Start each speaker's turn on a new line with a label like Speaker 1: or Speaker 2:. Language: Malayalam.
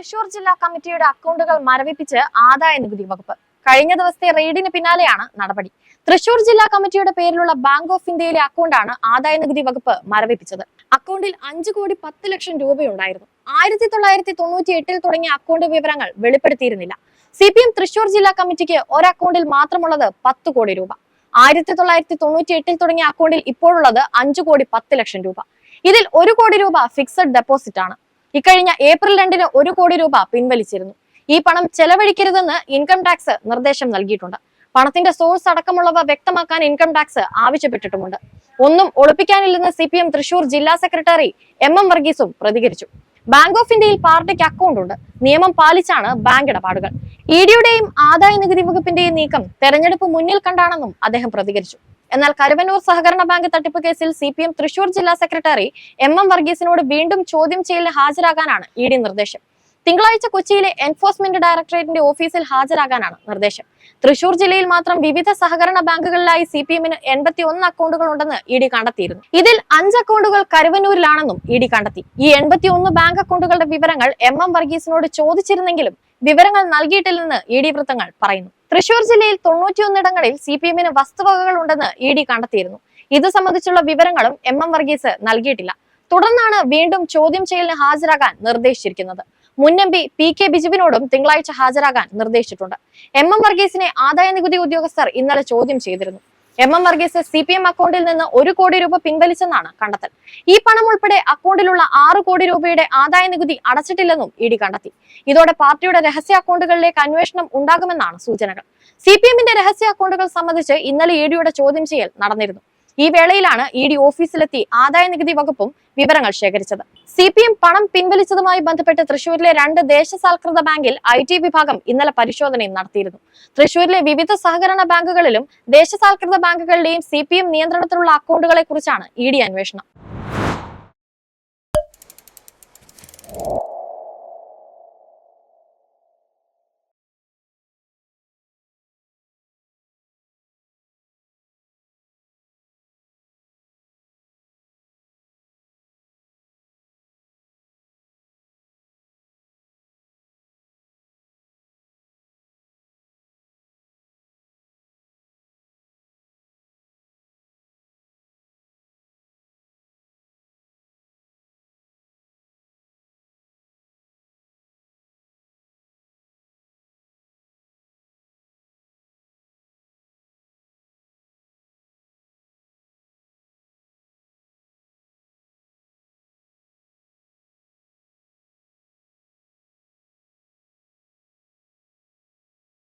Speaker 1: തൃശൂർ ജില്ലാ കമ്മിറ്റിയുടെ അക്കൗണ്ടുകൾ മരവിപ്പിച്ച് ആദായ നികുതി വകുപ്പ്. കഴിഞ്ഞ ദിവസത്തെ റെയ്ഡിന് പിന്നാലെയാണ് നടപടി. തൃശൂർ ജില്ലാ കമ്മിറ്റിയുടെ പേരിലുള്ള ബാങ്ക് ഓഫ് ഇന്ത്യയിലെ അക്കൗണ്ടാണ് ആദായ നികുതി വകുപ്പ് മരവിപ്പിച്ചത്. അക്കൗണ്ടിൽ അഞ്ചു കോടി പത്ത് ലക്ഷം രൂപയുണ്ടായിരുന്നു. ആയിരത്തി തൊള്ളായിരത്തി തൊണ്ണൂറ്റി എട്ടിൽ തുടങ്ങിയ അക്കൗണ്ട് വിവരങ്ങൾ വെളിപ്പെടുത്തിയിരുന്നില്ല. സി പി എം തൃശൂർ ജില്ലാ കമ്മിറ്റിക്ക് ഒരു അക്കൗണ്ടിൽ മാത്രമുള്ളത് പത്ത് കോടി രൂപ. ആയിരത്തി തൊള്ളായിരത്തി തൊണ്ണൂറ്റി എട്ടിൽ തുടങ്ങിയ അക്കൗണ്ടിൽ ഇപ്പോഴുള്ളത് അഞ്ചു കോടി പത്ത് ലക്ഷം രൂപ. ഇതിൽ ഒരു കോടി രൂപ ഫിക്സഡ് ഡെപ്പോസിറ്റ് ആണ്. ഇക്കഴിഞ്ഞ ഏപ്രിൽ രണ്ടിന് ഒരു കോടി രൂപ പിൻവലിച്ചിരുന്നു. ഈ പണം ചെലവഴിക്കരുതെന്ന് ഇൻകം ടാക്സ് നിർദ്ദേശം നൽകിയിട്ടുണ്ട്. പണത്തിന്റെ സോഴ്സ് അടക്കമുള്ളവ വ്യക്തമാക്കാൻ ഇൻകം ടാക്സ് ആവശ്യപ്പെട്ടിട്ടുമുണ്ട്. ഒന്നും ഒളിപ്പിക്കാനില്ലെന്ന് സി പി എം തൃശൂർ ജില്ലാ സെക്രട്ടറി എം എം വർഗീസും പ്രതികരിച്ചു. ബാങ്ക് ഓഫ് ഇന്ത്യയിൽ പാർട്ടിക്ക് അക്കൗണ്ട് ഉണ്ട്. നിയമം പാലിച്ചാണ് ബാങ്ക് ഇടപാടുകൾ. ഇ ഡിയുടെയും ആദായ നികുതി വകുപ്പിന്റെയും നീക്കം തെരഞ്ഞെടുപ്പ് മുന്നിൽ കണ്ടാണെന്നും അദ്ദേഹം പ്രതികരിച്ചു. എന്നാൽ കരുവന്നൂർ സഹകരണ ബാങ്ക് തട്ടിപ്പ് കേസിൽ സി പി എം തൃശൂർ ജില്ലാ സെക്രട്ടറി എം എം വർഗീസിനോട് വീണ്ടും ചോദ്യം ചെയ്യലിന് ഹാജരാകാനാണ് ഇ ഡി നിർദ്ദേശം. തിങ്കളാഴ്ച കൊച്ചിയിലെ എൻഫോഴ്സ്മെന്റ് ഡയറക്ടറേറ്റിന്റെ ഓഫീസിൽ ഹാജരാകാനാണ് നിർദ്ദേശം. തൃശൂർ ജില്ലയിൽ മാത്രം വിവിധ സഹകരണ ബാങ്കുകളിലായി സി പി എമ്മിന് എൺപത്തി ഒന്ന് അക്കൗണ്ടുകൾ ഉണ്ടെന്ന് ഇ ഡി കണ്ടെത്തിയിരുന്നു. ഇതിൽ അഞ്ച് അക്കൗണ്ടുകൾ കരുവന്നൂരിലാണെന്നും ഇ ഡി കണ്ടെത്തി. ഈ എൺപത്തി ഒന്ന് ബാങ്ക് അക്കൗണ്ടുകളുടെ വിവരങ്ങൾ എം എം വർഗീസിനോട് ചോദിച്ചിരുന്നെങ്കിലും വിവരങ്ങൾ നൽകിയിട്ടില്ലെന്ന് ഇ ഡി വൃത്തങ്ങൾ പറയുന്നു. തൃശൂർ ജില്ലയിൽ തൊണ്ണൂറ്റിയൊന്നിടങ്ങളിൽ സി പി എമ്മിന് വസ്തുവകകൾ ഉണ്ടെന്ന് ഇ ഡി കണ്ടെത്തിയിരുന്നു. ഇത് സംബന്ധിച്ചുള്ള വിവരങ്ങളും എം എം വർഗീസ് നൽകിയിട്ടില്ല. തുടർന്നാണ് വീണ്ടും ചോദ്യം ചെയ്യലിന് ഹാജരാകാൻ നിർദ്ദേശിച്ചിരിക്കുന്നത്. മുൻ എം പി പി കെ ബിജുവിനോടും തിങ്കളാഴ്ച ഹാജരാകാൻ നിർദ്ദേശിച്ചിട്ടുണ്ട്. എം എം വർഗീസിനെ ആദായ നികുതി ഉദ്യോഗസ്ഥർ ഇന്നലെ ചോദ്യം ചെയ്തിരുന്നു. M M Varghese C P M അക്കൗണ്ടിൽ നിന്ന് ഒരു കോടി രൂപ പിൻവലിച്ചെന്നാണ് കണ്ടെത്തൽ. ഈ പണം ഉൾപ്പെടെ അക്കൗണ്ടിലുള്ള ആറ് കോടി രൂപയുടെ ആദായ നികുതി അടച്ചിട്ടില്ലെന്നും ഇ ഡി കണ്ടെത്തി. ഇതോടെ പാർട്ടിയുടെ രഹസ്യ അക്കൗണ്ടുകളിലേക്ക് അന്വേഷണം ഉണ്ടാകുമെന്നാണ് സൂചനകൾ. സി പി എമ്മിന്റെ രഹസ്യ അക്കൗണ്ടുകൾ സംബന്ധിച്ച് ഇന്നലെ ഇ ഡിയുടെ ചോദ്യം ചെയ്യൽ നടന്നിരുന്നു. ഈ വേളയിലാണ് ഇ ഡി ഓഫീസിലെത്തി ആദായ നികുതി വകുപ്പും വിവരങ്ങൾ ശേഖരിച്ചത്. സി പി എം പണം പിൻവലിച്ചതുമായി ബന്ധപ്പെട്ട് തൃശൂരിലെ രണ്ട് ദേശസാൽകൃത ബാങ്കിൽ ഐ ടി വിഭാഗം ഇന്നലെ പരിശോധനയും നടത്തിയിരുന്നു. തൃശൂരിലെ വിവിധ സഹകരണ ബാങ്കുകളിലും ദേശസാൽകൃത ബാങ്കുകളുടെയും സി പി എം നിയന്ത്രണത്തിലുള്ള അക്കൗണ്ടുകളെ കുറിച്ചാണ് ഇ ഡി അന്വേഷണം.